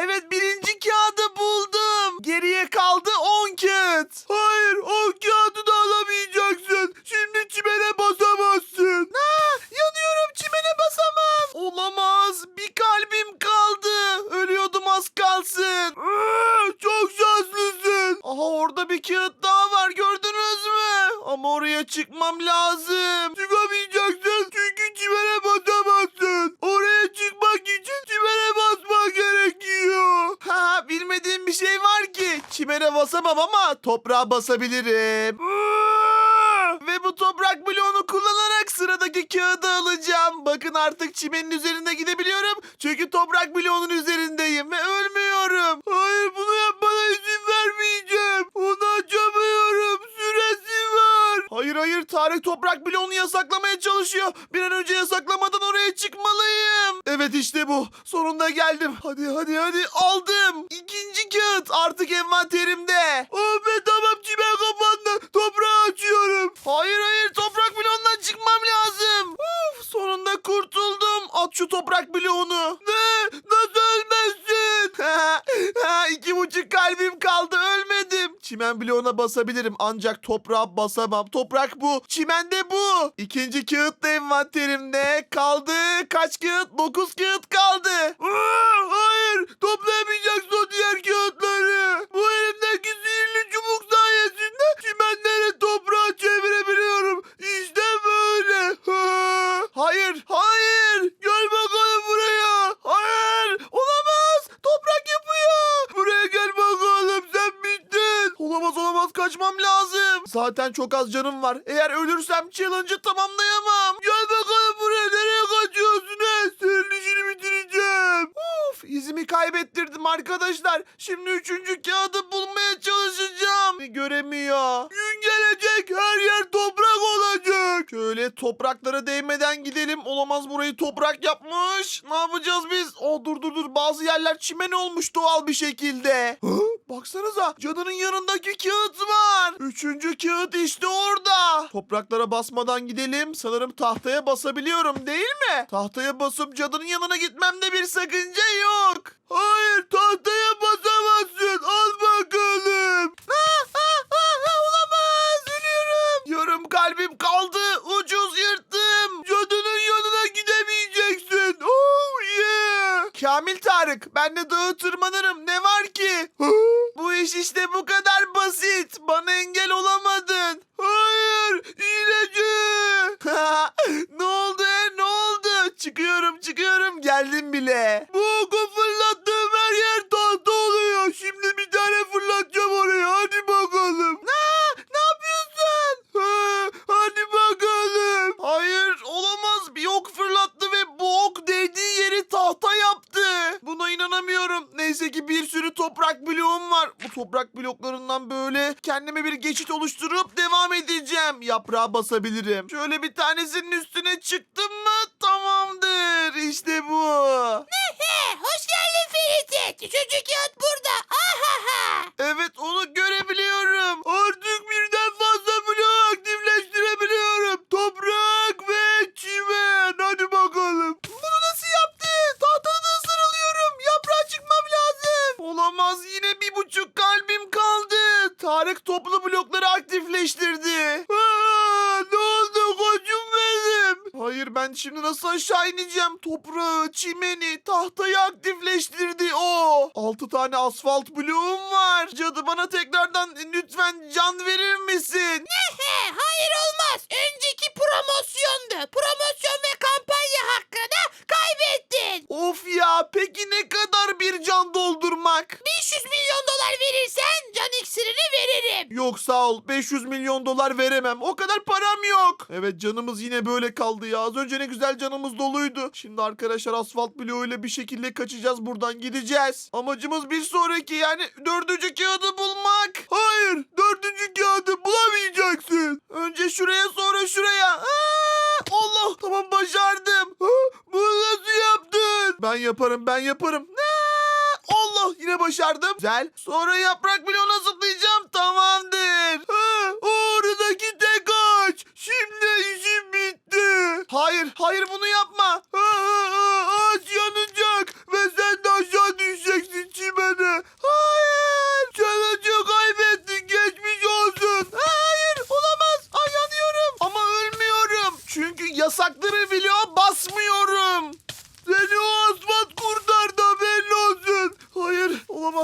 Evet birinci kağıdı basabilirim. Hayır hayır Tarık toprak bloğunu yasaklamaya çalışıyor. Bir an önce yasaklamadan oraya çıkmalıyım. Evet işte bu. Sonunda geldim. Hadi hadi hadi aldım. İkinci kağıt artık envanterimde. Oh be tamam çimen kapandı. Toprağı açıyorum. Hayır hayır toprak bloğundan çıkmam lazım. Uf, sonunda kurtuldum. At şu toprak bloğunu. Ne? Nasıl ölmezsin? ha, iki buçuk kalbim kaldı ölmedim. Çimen bloğuna basabilirim ancak toprağa basamam. Toprak bu. Çimen de bu. İkinci kağıt da envanterimde. Kaldı kaç kağıt? Dokuz kağıt kaldı. Hayır toplayamayacaksın o diğer kağıtları. Bu elimdeki sihirli çubuk sayesinde çimenleri toprağa çevirebiliyorum. İşte böyle. Ha. Hayır hayır. Gel bakalım buraya. Hayır olamaz. Toprak yapıyor. Buraya gel bakalım sen bittin. Olamaz olamaz kaçmam lazım. Zaten çok az canım var. Eğer ölürsem challenge'ı tamamlayamam. Gel bakalım buraya nereye kaçıyorsun he? Senin işini bitireceğim. Uf izimi kaybettirdim arkadaşlar. Şimdi üçüncü kağıdı bulmaya çalışacağım. Göremiyor. Gün gelecek her yer toprak. Şöyle topraklara değmeden gidelim. Olamaz burayı toprak yapmış. Ne yapacağız biz? Oh dur dur dur bazı yerler çimen olmuş doğal bir şekilde. Hı? Baksanıza cadının yanındaki kağıt var. Üçüncü kağıt işte orada. Topraklara basmadan gidelim. Sanırım tahtaya basabiliyorum değil mi? Tahtaya basıp cadının yanına gitmemde bir sakınca yok. Hayır tahtaya basamazsın. Al bakalım. Ah, ah, ah, ah, olamaz. Ölüyorum. Yarım kalbim kaldı. Ucuz yırttım. Cadının yanına gidemeyeceksin. Oh yeah. Kamil Tarık ben de dağı tırmanırım. Ne var ki? Bu iş işte bu kadar basit. Bana engel olamadın. Basabilirim. Şöyle bir tanesinin üstüne çıktım mı şimdi nasıl aşağı ineceğim? Toprağı, çimeni, tahtayı aktifleştirdi o. Altı tane asfalt bloğum var. Cadı bana tekrardan lütfen can verir misin? Hayır olmaz. Önceki promosyondu. Promosyon ve kampanya hakkını kaybettin. Of ya peki ne kadar bir can doldurmak? 500 milyon dolar verirsen can iksirini veririm. Yok sağ ol 500 milyon dolar veremem o kadar param yok. Evet canımız yine böyle kaldı ya az önce ne güzel canımız doluydu. Şimdi arkadaşlar asfalt bloğuyla bir şekilde kaçacağız buradan gideceğiz. Amacımız bir sonraki yani dördüncü kağıdı bulmak. Hayır dördüncü kağıdı bulamayacaksın. Önce şuraya sonra şuraya. Aa, Allah tamam başardım. Ha, Bunu nasıl yaptın? Ben yaparım ben yaparım. Aa, Allah yine başardım. Güzel. Sonra yaprak bloğuna zıplayacağım. Tamamdır. Ha, oradaki tek ağaç. Şimdi işim bitti. Hayır hayır bunu yapma. Ha, ha, ha, ağaç yanacak ve sen de aşağı düşeceksin çimene. Hayır. Challenge'ı kaybettin geçmiş olsun. Hayır olamaz. Ay yanıyorum. Ama ölmüyorum. Çünkü yasakları bloğa basmıyorum.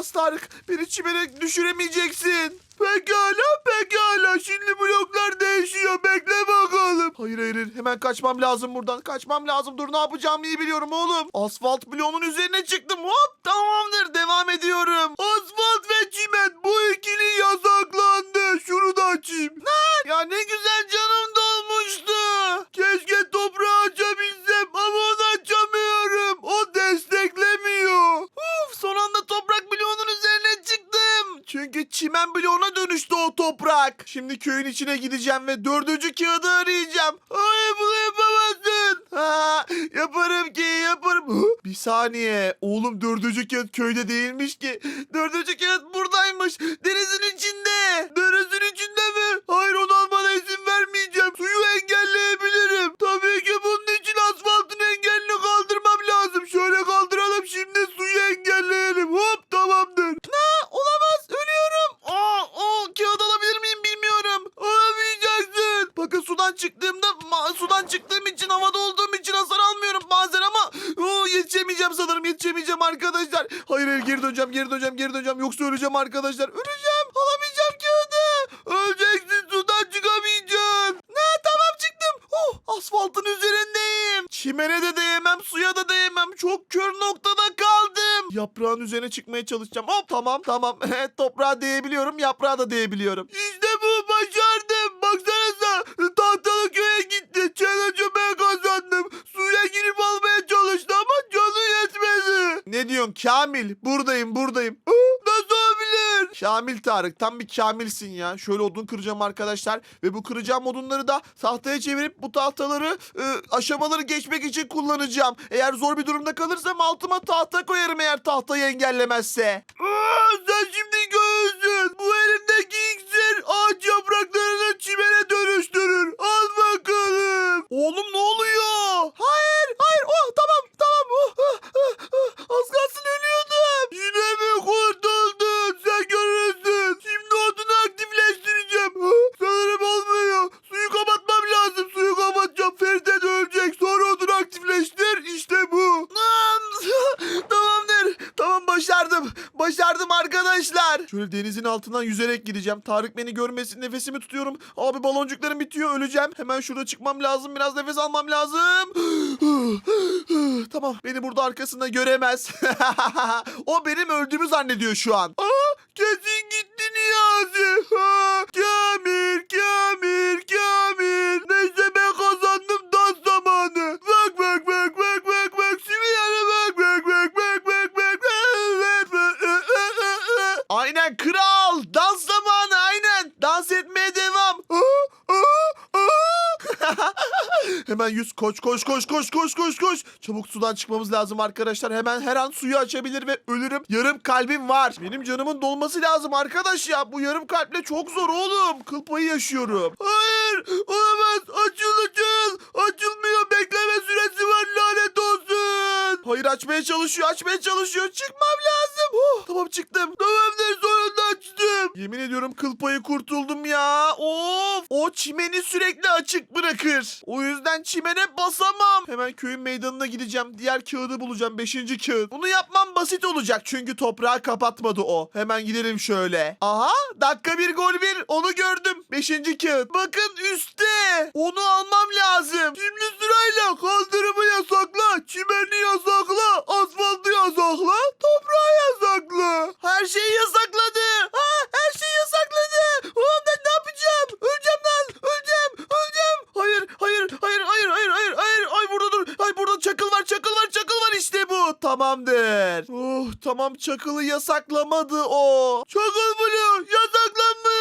Tarık. Beni çimene düşüremeyeceksin. Pekala pekala. Şimdi bloklar değişiyor. Bekle bakalım. Hayır hayır. Hemen kaçmam lazım buradan. Kaçmam lazım. Dur ne yapacağımı iyi biliyorum oğlum. Asfalt bloğunun üzerine çıktım. Hop tamamdır. Devam ediyorum. Asfalt ve çimen. Bu ikili yasaklandı. Şunu da açayım. Ne? Ya ne güzel canım dolmuştu. Keşke toprağı açabilsem ama onu açamıyorum. O desteklemiyor. Uf, son anda toprak bloğunun üzerine çıktım. Çünkü çimen bloğuna dönüştü o toprak. Şimdi köyün içine gideceğim ve dördüncü kağıdı arayacağım. Hayır bunu yapamazsın. Ha, yaparım ki yaparım. Bir saniye. Oğlum dördüncü kağıt köyde değilmiş ki. Dördüncü kağıt buradaymış. Denizin içinde. Denizin çıkmaya çalışacağım. Hop tamam tamam. Toprağa değebiliyorum yaprağa da değebiliyorum. İşte bu başardım. Baksanıza tahtalı köye gitti. Challenge'ı ben kazandım. Suya girip almaya çalıştı ama canı yetmedi. Ne diyorsun Kamil? Buradayım buradayım. Hı? Kamil Tarık tam bir Kamilsin ya. Şöyle odun kıracağım arkadaşlar. Ve bu kıracağım odunları da tahtaya çevirip bu tahtaları e, aşamaları geçmek için kullanacağım. Eğer zor bir durumda kalırsam altıma tahta koyarım eğer tahtayı engellemezse. Aa, sen şimdi göğüsün. Bu elimdeki iksir ağaç yapraklarını çimene dönüştürür. Al bakalım. Oğlum ne oluyor? Şöyle denizin altından yüzerek gideceğim. Tarık beni görmesin. Nefesimi tutuyorum. Abi baloncuklarım bitiyor. Öleceğim. Hemen şurada çıkmam lazım. Biraz nefes almam lazım. tamam. Beni burada arkasında göremez. o benim öldüğümü zannediyor şu an. Aa, kesin gitti Niyazi. Kamil, Kamil, Kamil. Neyse ben Hemen yüz koş koş koş koş koş koş koş. Çabuk sudan çıkmamız lazım arkadaşlar. Hemen her an suyu açabilir ve ölürüm. Yarım kalbim var. Benim canımın dolması lazım arkadaş ya. Bu yarım kalple çok zor oğlum. Kıl payı yaşıyorum. Hayır olamaz. Açıl açıl. Açılmıyor. Bekleme süresi var lanet olsun. Hayır açmaya çalışıyor açmaya çalışıyor. Çıkmam lazım. Oh, tamam çıktım. Tamamdır sonunda açtım. Yemin ediyorum kıl payı kurtuldum ya. Of. O çimeni sürekli açık bırakır. O yüzden çimene basamam. Hemen köyün meydanına gideceğim. Diğer kağıdı bulacağım. Beşinci kağıt. Bunu yapmam basit olacak. Çünkü toprağı kapatmadı o. Hemen gidelim şöyle. Aha dakika bir gol bir. Onu gördüm. Beşinci kağıt. Bakın üstte. Onu almam lazım. Şimdi sırayla kaldırımı yasakla. Çimeni yasakla. Asfaltı yasakla. Toprağı yasakla. Her şeyi yasakladı. Ha, her şeyi yasakladı. Ulan ben ne yapacağım? Öleceğim lan. Öleceğim. Öleceğim. Hayır, hayır, hayır, hayır, hayır, hayır, hayır. Ay burada dur. Ay burada çakıl var, çakıl var, çakıl var. İşte bu. Tamamdır. Oh, tamam çakılı yasaklamadı o. Çakıl bloğu yasaklanmıyor.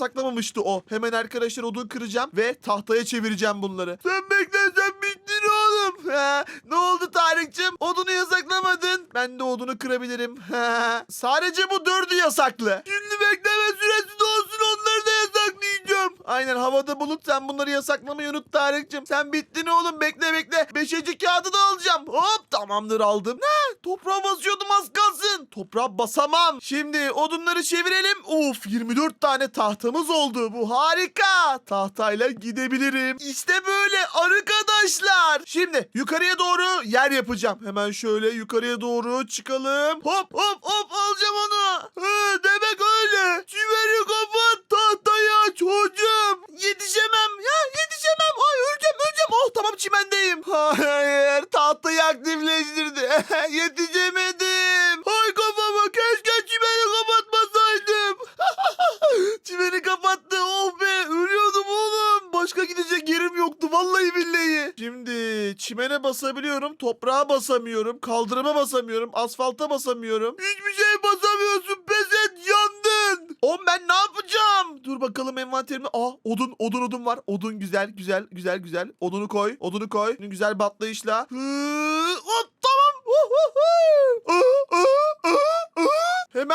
Odunu yasaklamamıştı o. Hemen arkadaşlar odun kıracağım ve tahtaya çevireceğim bunları. Sen beklersen bittin oğlum. Ha, ne oldu Tarık'cığım? Odunu yasaklamadın. Ben de odunu kırabilirim. Ha, sadece bu dördü yasaklı. Şimdi bekleme süresi de olsun onları da yasaklayacağım. Aynen havada bulut sen bunları yasaklamayı unut Tarık'cığım. Sen bittin oğlum bekle bekle. Beşinci kağıdı da alacağım. Hop tamamdır aldım. Ne? Toprağa basıyordum az kalsın. Toprağa basamam. Şimdi odunları çevirelim. Uf 24 tane tahtamız oldu. Bu harika. Tahtayla gidebilirim. İşte böyle arkadaşlar. Şimdi yukarıya doğru yer yapacağım. Hemen şöyle yukarıya doğru çıkalım. Hop hop hop alacağım onu. Hı, demek öyle. Çiveri kapat tahtayı aç hocam. Yetişemem ya yetişemem. Ay öleceğim öleceğim. Oh tamam çimendeyim. Hayır tahtayı aktifleştirdi. Yetişemedim. Ay kafama çimeni kapattı. Oh be ölüyordum oğlum. Başka gidecek yerim yoktu vallahi billahi. Şimdi çimene basabiliyorum. Toprağa basamıyorum. Kaldırıma basamıyorum. Asfalta basamıyorum. Hiçbir şey basamıyorsun. Pes yandın. Oğlum ben ne yapacağım? Dur bakalım envanterimde. Aa odun odun odun var. Odun güzel güzel güzel güzel. Odunu koy. Odunu koy. Güzel bir atlayışla. Hı,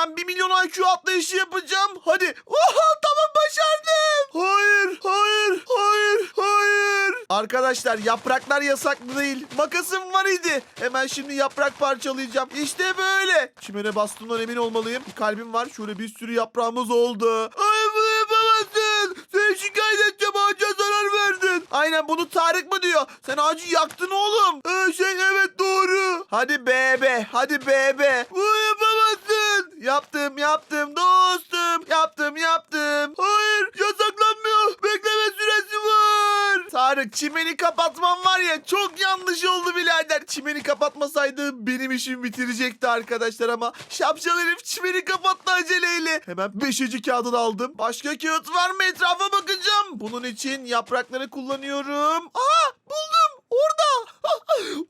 Hemen 1 milyon IQ atlayışı yapacağım. Hadi. Oha tamam başardım. Hayır, hayır, hayır, hayır. Arkadaşlar yapraklar yasaklı değil. Makasım var idi. Hemen şimdi yaprak parçalayacağım. İşte böyle. Çimene bastığımdan emin olmalıyım. Kalbim var. Şöyle bir sürü yaprağımız oldu. Ay bunu yapamazsın. Seni şikayet edeceğim. Aynen bunu Tarık mı diyor? Sen ağacı yaktın oğlum. Ee, şey evet doğru. Hadi bebe. Hadi bebe. Bunu yapamazsın. Yaptım yaptım dostum. Yaptım yaptım. Hayır yasaklanmıyor. Bekleme süresi var. Tarık çimeni kapatman var ya çok yanlış oldu birader. Çimeni kapatmasaydı benim işimi bitirecekti arkadaşlar ama şapşal herif çimeni kapattı aceleyle. Hemen 5. kağıdı aldım. Başka kağıt var mı etrafa bakacağım. Bunun için yaprakları kullanıyorum. Aa buldum. Orada.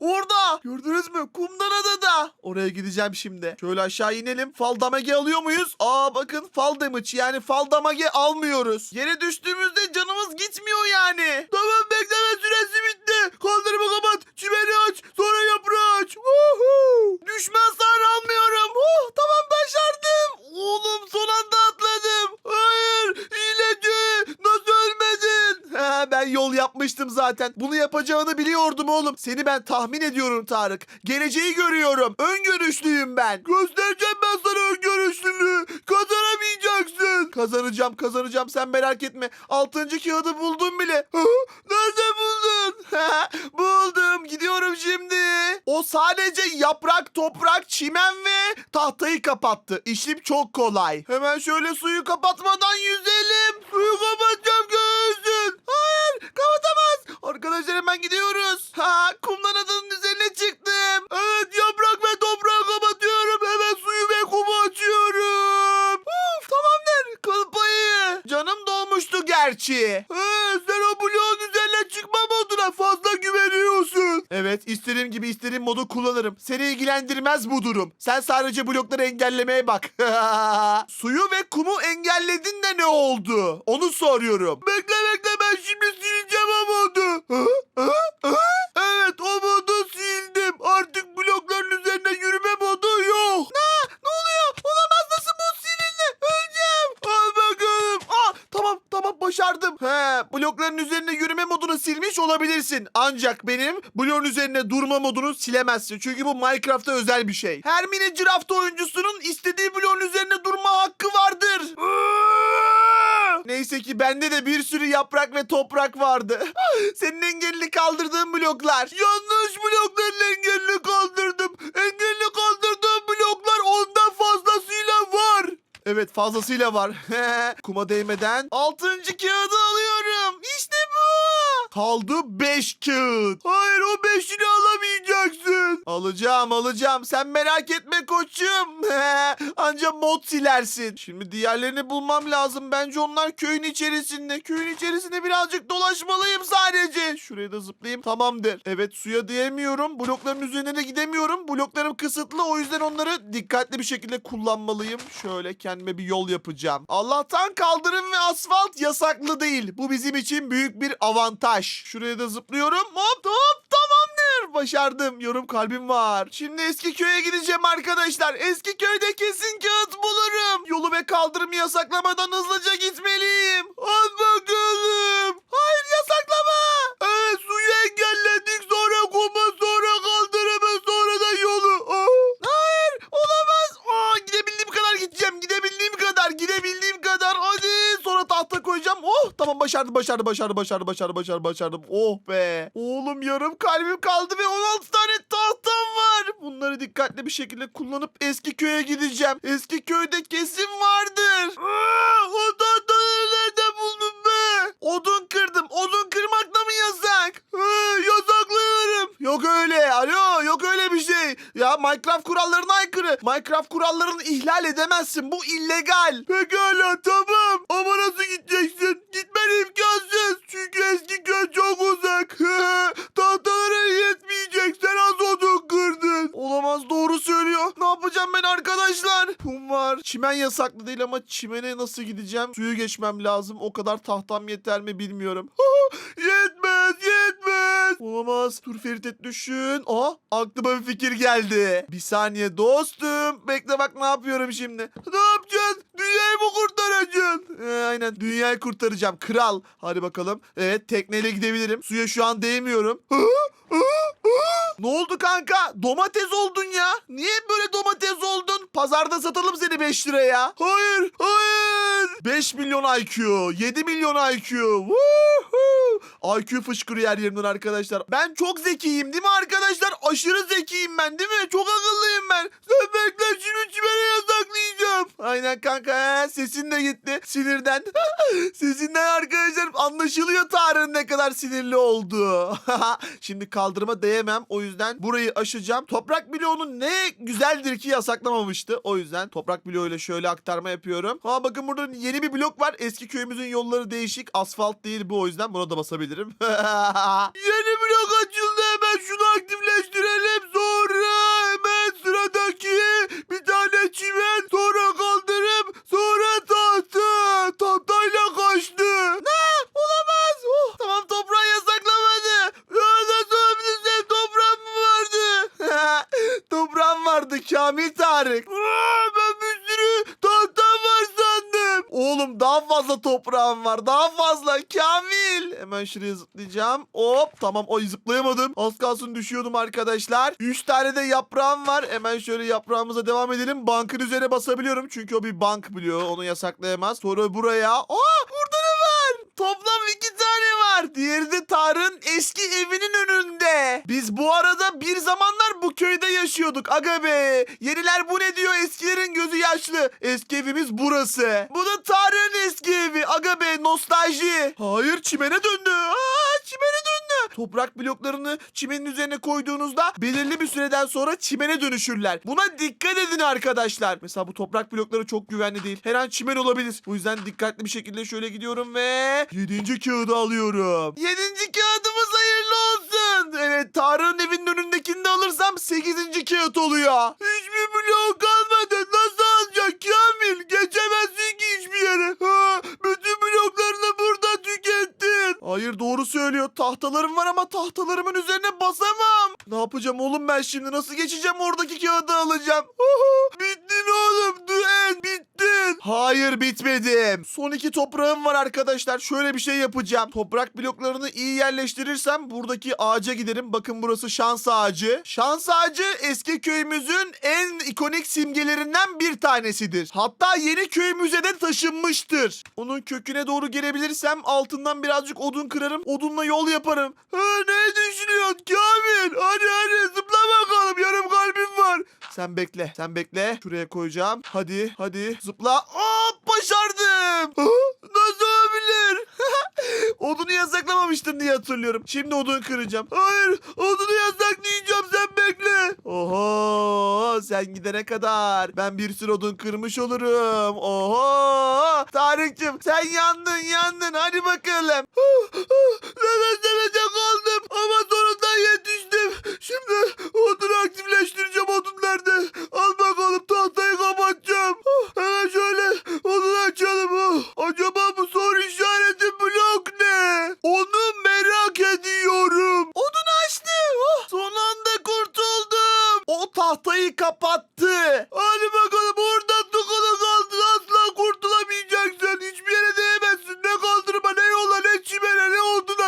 Orada. Gördünüz mü? Kumdan adada. Oraya gideceğim şimdi. Şöyle aşağı inelim. Fal damage alıyor muyuz? Aa bakın fal damage yani fal damage almıyoruz. Yere düştüğümüzde canımız gitmiyor yani. Tamam bekleme süresi bitti. Kaldırımı kapat. Çimeni aç. Sonra yaprağı aç. Woohoo. Düşman sağır almıyorum. Oh tamam başardım. Oğlum son anda atladım. Hayır. Hileci. Nasıl ölmedin? Ben yol yapmıştım zaten. Bunu yapacağını biliyordum oğlum. Seni ben tahmin ediyorum Tarık. Geleceği görüyorum. Öngörüşlüyüm ben. Göstereceğim ben sana öngörüşlülüğü. Kazanamayacaksın. Kazanacağım kazanacağım sen merak etme. Altıncı kağıdı buldum bile. Nerede buldun? buldum. Gidiyorum şimdi. O sadece yaprak, toprak, çimen ve tahtayı kapattı. İşim çok kolay. Hemen şöyle suyu kapatmadan yüzelim. Suyu kapatacağım göğsün. Hayır kapatamaz. Arkadaşlar hemen gidiyoruz. Ha kumdan adanın üzerine çıktım. Evet yaprak ve toprağı kapatıyorum. Hemen suyu ve kumu açıyorum. Uf tamamdır. Kıl payı. Canım dolmuştu gerçi. He, sen o bloğun üzerine çıkma moduna fazla güveniyorsun. Evet istediğim gibi istediğim modu kullanırım. Seni ilgilendirmez bu durum. Sen sadece blokları engellemeye bak. Suyu ve kumu engelledin de ne oldu? Onu soruyorum. Bekle bekle ben şimdi sileceğim o modu. Evet o modu sildim. Artık blokların üzerinde yürüme modu yok. Ne? Ne oluyor? Olamaz nasıl bu silindi? Öleceğim. Al bakalım. Aa, tamam tamam başardım. He, blokların üzerinde yürüme modunu silmiş olabilirsin. Ancak benim bloğun üzerinde durma modunu silemezsin. Çünkü bu Minecraft'ta özel bir şey. Her mini draft oyuncusunun istediği bloğun üzerinde durma hakkı vardır. Neyse ki bende de bir sürü yaprak ve toprak vardı. Senin engelini kaldırdığın bloklar. Yanlış blokların engelini kaldırdım. Engelini kaldırdığım Evet fazlasıyla var. Kuma değmeden altıncı kağıdı alıyorum. İşte bu. Kaldı 5 kağıt. Hayır o 5'ini alamayacaksın. Alacağım alacağım. Sen merak etme koçum. Anca mod silersin. Şimdi diğerlerini bulmam lazım. Bence onlar köyün içerisinde. Köyün içerisinde birazcık dolaşmalıyım sadece. Şuraya da zıplayayım. Tamamdır. Evet suya diyemiyorum. Blokların üzerine de gidemiyorum. Bloklarım kısıtlı. O yüzden onları dikkatli bir şekilde kullanmalıyım. Şöyle kendime bir yol yapacağım. Allah'tan kaldırım ve asfalt yasaklı değil. Bu bizim için büyük bir avantaj. Şuraya da zıplıyorum. Hop hop tamamdır. Başardım. Yorum kalbim var. Şimdi eski köye gideceğim arkadaşlar. Eski köyde kesin kağıt bulurum. Yolu ve kaldırımı yasaklamadan hızlıca gitmeliyim. Hadi bakalım. Hayır yasaklama. Evet suyu engelle. Tamam başardım başardım başardım başardım başardım başardım başardım. Oh be. Oğlum yarım kalbim kaldı ve 16 tane tahtam var. Bunları dikkatli bir şekilde kullanıp eski köye gideceğim. Eski köyde kesin vardır. Aa, o tahtaları nereden buldun be? Odun kırdım. Odun kırmak da mı yasak? Ee, yasaklıyorum. Yok öyle. Alo yok öyle bir şey. Ya Minecraft kurallarına aykırı. Minecraft kurallarını ihlal edemezsin. Bu illegal. Pekala tamam. Ama nasıl gideceksin? Gitmen imkansız. Çünkü eski köy çok uzak. Tahtalara yetmeyecek. Sen az odun kırdın. Olamaz doğru söylüyor. Ne yapacağım ben arkadaşlar? Kum var. Çimen yasaklı değil ama çimene nasıl gideceğim? Suyu geçmem lazım. O kadar tahtam yeter mi bilmiyorum. yetmez yetmez. Olamaz. Dur Ferit düşün. Aa aklıma bir fikir geldi. Bir saniye dostum. Bekle bak ne yapıyorum şimdi. Ne yapacaksın? Dünyayı mı kurtaracaksın? Ee, aynen dünyayı kurtaracağım. Kral. Hadi bakalım. Evet tekneyle gidebilirim. Suya şu an değmiyorum. Ne oldu kanka? Domates oldun ya. Niye böyle domates oldun? Pazarda satalım seni 5 liraya. Hayır, hayır. 5 milyon IQ, 7 milyon IQ. IQ fışkırıyor her yerimden arkadaşlar. Ben çok zekiyim değil mi arkadaşlar? Aşırı zekiyim ben değil mi? Çok akıllıyım ben. Sen bekle şimdi çimene yasaklayacağım. Aynen kanka. he, Sesin de gitti sinirden. Sesinden arkadaşlar anlaşılıyor Tarık'ın ne kadar sinirli oldu. Şimdi kaldırıma değemem. O yüzden burayı aşacağım. Toprak bloğunu ne güzeldir ki yasaklamamıştı. O yüzden toprak bloğuyla şöyle aktarma yapıyorum. Ha bakın burada yeni bir blok var. Eski köyümüzün yolları değişik. Asfalt değil bu o yüzden buna da basabilirim. yeni fazla toprağım var. Daha fazla Kamil. Hemen şuraya zıplayacağım. Hop tamam o zıplayamadım. Az kalsın düşüyordum arkadaşlar. 3 tane de yaprağım var. Hemen şöyle yaprağımıza devam edelim. Bankın üzerine basabiliyorum. Çünkü o bir bank biliyor. Onu yasaklayamaz. Sonra buraya. Aa burada ne var? Toplam iki tane var. Diğeri de Tarık'ın eski evinin önünde. Biz bu arada bir zamanlar bu köyde yaşıyorduk. Aga be. Yeniler bu ne diyor? Eskilerin gözü yaşlı. Eski evimiz burası. Bu da Tarık'ın eski evi. Aga be nostalji. Hayır çimene döndü. Aa, çimene döndü. Toprak bloklarını çimenin üzerine koyduğunuzda belirli bir süreden sonra çimene dönüşürler. Buna dikkat edin arkadaşlar. Mesela bu toprak blokları çok güvenli değil. Her an çimen olabilir. Bu yüzden dikkatli bir şekilde şöyle gidiyorum ve 7. kağıdı alıyorum. 7. kağıdımız hayırlı olsun. Evet Tarık'ın evinin önündekini de alırsam 8. kağıt oluyor. Hiçbir blok kalmadı. Hayır doğru söylüyor. Tahtalarım var ama tahtalarımın üzerine basamam. Ne yapacağım oğlum ben şimdi? Nasıl geçeceğim oradaki kağıdı alacağım? Bittin oğlum. Duen bittin. Hayır bitmedim. Son iki toprağım var arkadaşlar. Şöyle bir şey yapacağım. Toprak bloklarını iyi yerleştirirsem buradaki ağaca giderim. Bakın burası şans ağacı. Şans ağacı eski köyümüzün en ikonik simgelerinden bir tanesidir. Hatta yeni köyümüze de taşınmıştır. Onun köküne doğru gelebilirsem altından birazcık odun kırarım. Odunla yol yaparım. Ha, ne düşünüyorsun Kamil? Hadi hadi zıpla bakalım. Yarım var. Sen bekle. Sen bekle. Şuraya koyacağım. Hadi hadi zıpla. Hop başardım. Nasıl olabilir? Odunu yasaklamamıştım diye hatırlıyorum. Şimdi odun kıracağım. Hayır odunu yasaklayacağım sen bekle. Oho sen gidene kadar ben bir sürü odun kırmış olurum. Oho Tarık'cığım sen yandın yandın hadi bakalım. Nefes nefese kaldım ama sonunda yetiştim. Şimdi odunu aktifleştireceğim odun nerede? Al bakalım tahtayı kapatacağım. Hemen şöyle odunu açalım. Acaba bu soru işareti blok ne? Onu merak ediyorum. Odunu açtı. Oh, son anda kurtuldum. O tahtayı kapattı. Hadi bakalım oradan tıkalı kaldın. Asla kurtulamayacaksın. Hiçbir yere değemezsin. Ne kaldırıma ne yola ne çimene ne oduna.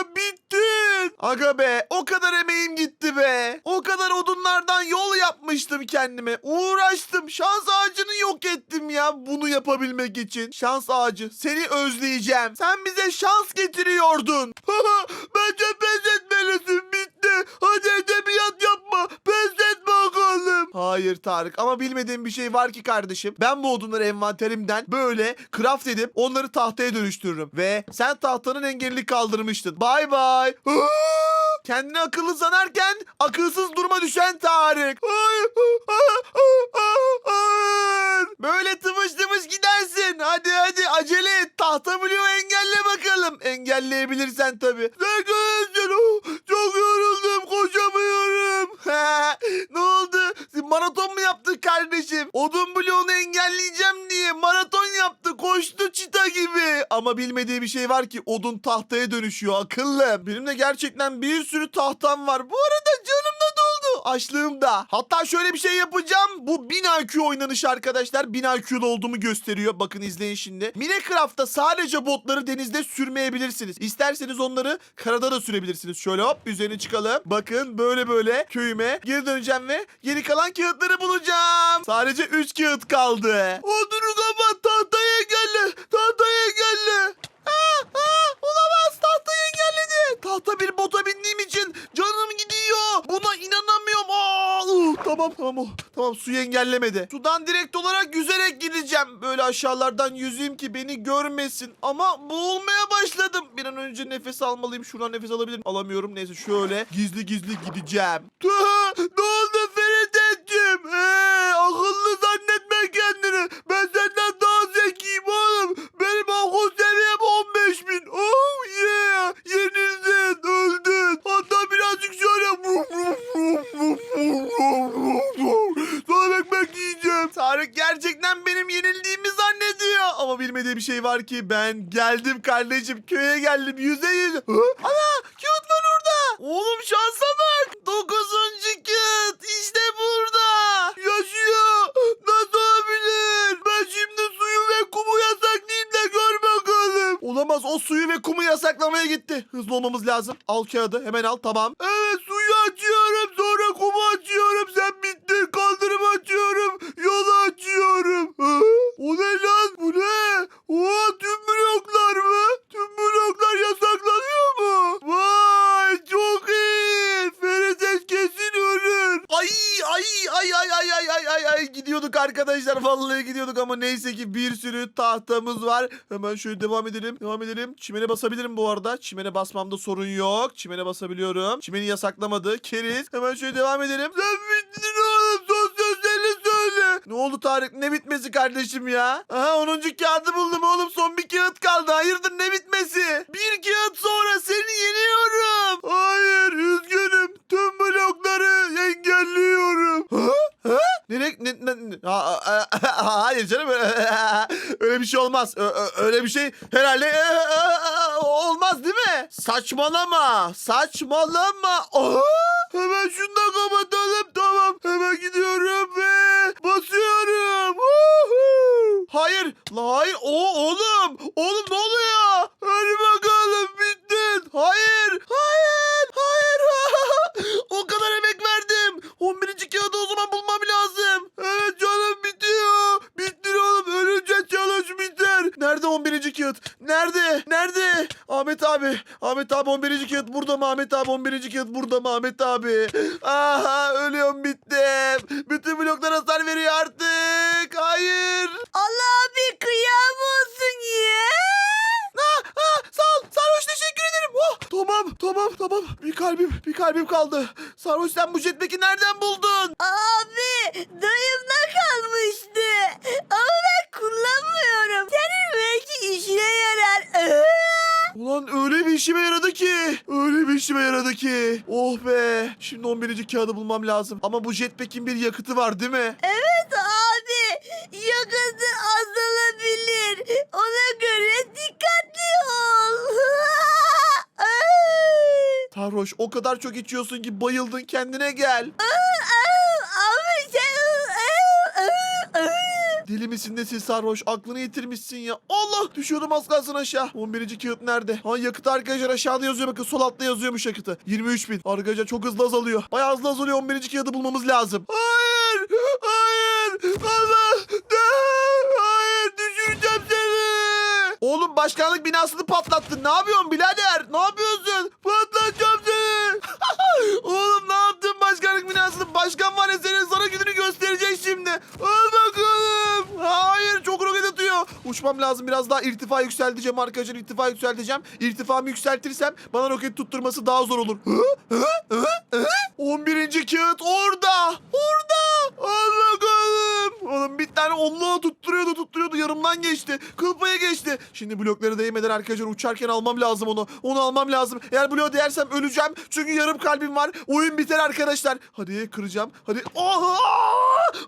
Aga be o kadar emeğim gitti be. O kadar odunlardan yol yapmıştım kendime. Uğraştım. Şans ağacını yok ettim ya bunu yapabilmek için. Şans ağacı seni özleyeceğim. Sen bize şans getiriyordun. Bence pes etmelisin bitti. Hadi edebiyat yapma. Pes et bakalım. Hayır Tarık ama bilmediğim bir şey var ki kardeşim. Ben bu odunları envanterimden böyle craft edip onları tahtaya dönüştürürüm. Ve sen tahtanın engelini kaldırmıştın. Bay bay. Kendini akıllı sanarken akılsız duruma düşen Tarık. Böyle tımış tımış gidersin. Hadi hadi acele et. Tahta bloğu engelle bakalım. Engelleyebilirsen tabii. Gözün? Çok yoruldum. Koşamıyorum. ne oldu? Maraton mu yaptık kardeşim? Odun bloğunu engelleyeceğim diye maraton yaptı. Koştu çita gibi. Ama bilmediği bir şey var ki odun tahtaya dönüşüyor akıllı. Benim de gerçekten bir sürü tahtam var. Bu arada canım da doldu. Açlığım da. Hatta şöyle bir şey yapacağım. Bu 1000 IQ oynanışı arkadaşlar. 1000 IQ'lu olduğumu gösteriyor. Bakın izleyin şimdi. Minecraft'ta sadece botları denizde sürmeyebilirsiniz. İsterseniz onları karada da sürebilirsiniz. Şöyle hop üzerine çıkalım. Bakın böyle böyle köyüme geri döneceğim ve geri kalan kağıtları bulacağım. Sadece 3 kağıt kaldı. Odunu kapat tahtayı engelle. Tahtayı engelle. Aa, aa, olamaz tahtayı engelledi. Tahta bir bota bindiğim için canım gidiyor. Buna inanamıyorum. Aa, uh, tamam tamam oh, tamam suyu engellemedi. Sudan direkt olarak yüzerek gideceğim. Böyle aşağılardan yüzeyim ki beni görmesin. Ama boğulmaya başladım. Bir an önce nefes almalıyım. Şuradan nefes alabilirim. Alamıyorum. Neyse şöyle gizli gizli gideceğim. Tarık gerçekten benim yenildiğimi zannediyor. Ama bilmediği bir şey var ki ben geldim kardeşim. Köye geldim. Yüze yüze. Hı? Ana kağıt var orada. Oğlum şansa bak. Dokuzuncu kağıt. İşte burada. Yaşıyor. Nasıl olabilir? Ben şimdi suyu ve kumu yasaklayayım da gör bakalım. Olamaz o suyu ve kumu yasaklamaya gitti. Hızlı olmamız lazım. Al kağıdı hemen al tamam. Evet suyu açıyorum sonra kumu açıyorum. Sen bittin arkadaşlar vallahi gidiyorduk ama neyse ki bir sürü tahtamız var. Hemen şöyle devam edelim. Devam edelim. Çimene basabilirim bu arada. Çimene basmamda sorun yok. Çimene basabiliyorum. Çimeni yasaklamadı. Keriz. Hemen şöyle devam edelim. Sen bittin oğlum. Son sözlerini söyle. Ne oldu Tarık? Ne bitmesi kardeşim ya? Aha 10. kağıdı buldum oğlum. Son bir kağıt kaldı. Hayırdır ne bitmesi? Bir kağıt sonra seni yeniyorum. Hayır üzgünüm. Tüm blokları engelliyorum. Ha? Ha? Nereye? Ne, ne, ne- Ha, ha, ha, hayır canım. Öyle bir şey olmaz. Ö- ö- Öyle bir şey herhalde e, e, olmaz değil mi? Saçmalama. Saçmalama. Aa! Hemen şunu da kapatalım. Tamam. Hemen gidiyorum ve basıyorum. Woohoo! Hayır. Hayır. O oğlum. Oğlum ne oluyor? Hadi 11. kağıt? Nerede? Nerede? Ahmet abi. Ahmet abi 11. kağıt burada mı? Ahmet abi 11. kağıt burada mı? Ahmet abi. Aha ölüyorum bittim. Bütün bloklar hasar veriyor artık. Hayır. Allah abi kıyam olsun ya. Ah, ah, sağ ol. Sarhoş teşekkür ederim. Oh, tamam tamam tamam. Bir kalbim bir kalbim kaldı. Sarhoş sen bu jetpack'i nereden buldun? Abi dayımda kalmıştı. Ama ben kullanmıyorum. Senin belki işine yarar. Ulan öyle bir işime yaradı ki. Öyle bir işime yaradı ki. Oh be. Şimdi 11. kağıdı bulmam lazım. Ama bu jetpack'in bir yakıtı var değil mi? Evet abi yakıtı azalabilir. Ona Sarhoş o kadar çok içiyorsun ki bayıldın kendine gel. Deli misin nesin sarhoş? Aklını yitirmişsin ya. Allah düşüyordum az kalsın aşağı. 11. kağıt nerede? Ha yakıt arkadaşlar aşağıda yazıyor bakın sol altta yazıyormuş yakıtı. 23 bin. Arkadaşlar çok hızlı azalıyor. Bayağı hızlı azalıyor 11. kağıdı bulmamız lazım. Hayır! Hayır! Allah! Oğlum başkanlık binasını patlattın. Ne yapıyorsun birader? Ne yapıyorsun? Patlatacağım seni. Oğlum ne yaptın başkanlık binasını? Başkan var ya senin sana gününü gösterecek şimdi. Al bakalım. Hayır çok roket atıyor. Uçmam lazım biraz daha irtifa yükselteceğim arkadaşlar. irtifa yükselteceğim. İrtifamı yükseltirsem bana roket tutturması daha zor olur. Hı? Hı? Hı? Hı? 11. kağıt. Orada. Al bakalım. Oğlum bir tane Allah tutturuyordu yarımdan geçti. Kıl payı geçti. Şimdi blokları değmeden arkadaşlar uçarken almam lazım onu. Onu almam lazım. Eğer bloğu değersem öleceğim. Çünkü yarım kalbim var. Oyun biter arkadaşlar. Hadi kıracağım. Hadi. Aha!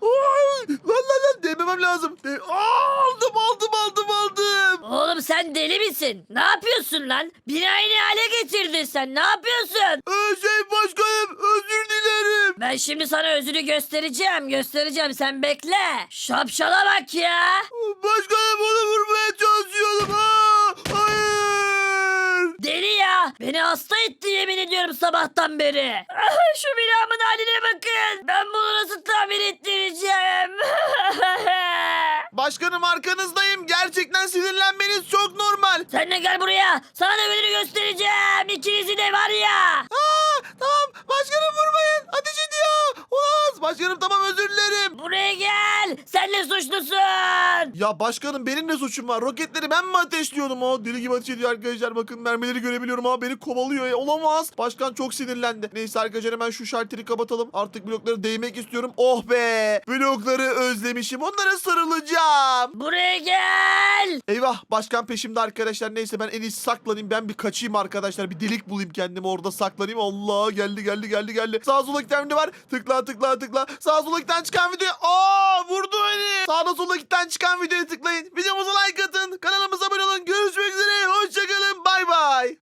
Ay! Lan lan lan değmemem lazım. De- Aa, aldım aldım aldım aldım. Oğlum sen deli misin? Ne yapıyorsun lan? Binayı ne hale getirdin sen? Ne yapıyorsun? Ee, şey başkanım özür dilerim. Ben şimdi sana özünü göstereceğim. Göstereceğim sen bekle. Şapşala bak ya. Başkanım onu vurmaya çalışıyordum. Aa, hayır. Deli ya. Beni hasta etti yemin ediyorum sabahtan beri. Ah, Şu binamın haline bakın. Ben bunu nasıl tamir ettireceğim? Başkanım arkanızdayım. Gerçekten sinirlenmeniz çok normal. Sen de gel buraya. Sana da göstereceğim. İkinizi de var ya. Aa, Olamaz. Başkanım tamam özür dilerim. Buraya gel. Sen de suçlusun. Ya başkanım benim ne suçum var? Roketleri ben mi ateşliyordum? O deli gibi ateş ediyor arkadaşlar. Bakın mermileri görebiliyorum ama beni kovalıyor. Ya. Olamaz. Başkan çok sinirlendi. Neyse arkadaşlar hemen şu şalteri kapatalım. Artık blokları değmek istiyorum. Oh be. Blokları özlemişim. Onlara sarılacağım. Buraya gel. Eyvah başkan peşimde arkadaşlar. Neyse ben en iyisi saklanayım. Ben bir kaçayım arkadaşlar. Bir delik bulayım kendime orada saklanayım. Allah geldi geldi geldi geldi. Sağ sola giden var. Tıkla tıkla tıkla tıkla. Sağ sola giden çıkan video. Aa vurdu beni. Sağda sola giden çıkan videoya tıklayın. Videomuza like atın. Kanalımıza abone olun. Görüşmek üzere. Hoşçakalın. Bay bay.